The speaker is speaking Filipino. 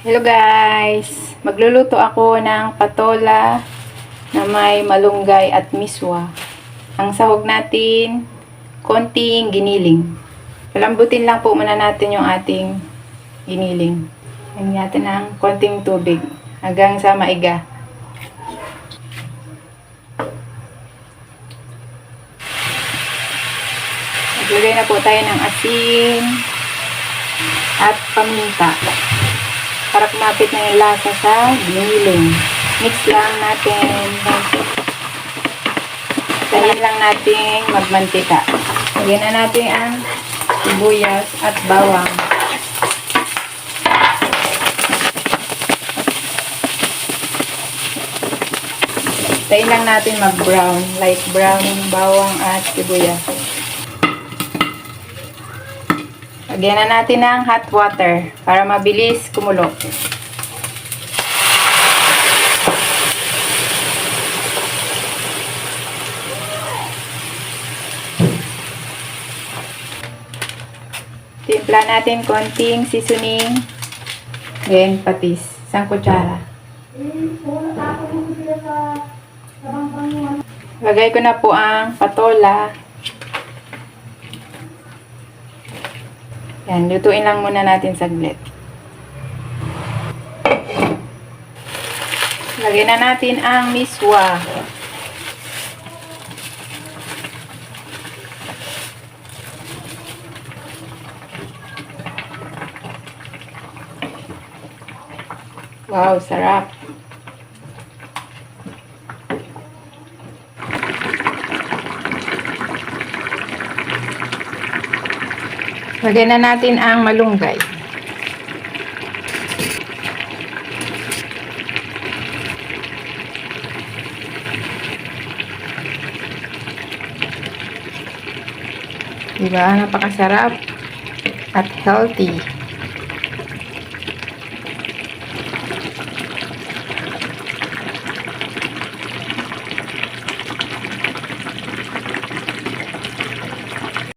Hello guys! Magluluto ako ng patola na may malunggay at miswa. Ang sahog natin, konting giniling. Palambutin lang po muna natin yung ating giniling. Lagyan natin ng konting tubig hanggang sa maiga. Maglagay na po tayo ng asin at paminta para kumapit na yung lasa sa giniling. Mix lang natin. Tayin lang natin magmantika. Lagyan na natin ang sibuyas at bawang. Tayin lang natin mag-brown, light brown yung bawang at sibuyas. Lagyan na natin ng hot water para mabilis kumulo. Timpla natin konting seasoning. Then patis. Isang kutsara. Lagay ko na po ang patola. Yan, lutuin lang muna natin saglit. Lagyan na natin ang miswa. Wow, sarap. Lagyan na natin ang malunggay. Diba? Napakasarap at healthy.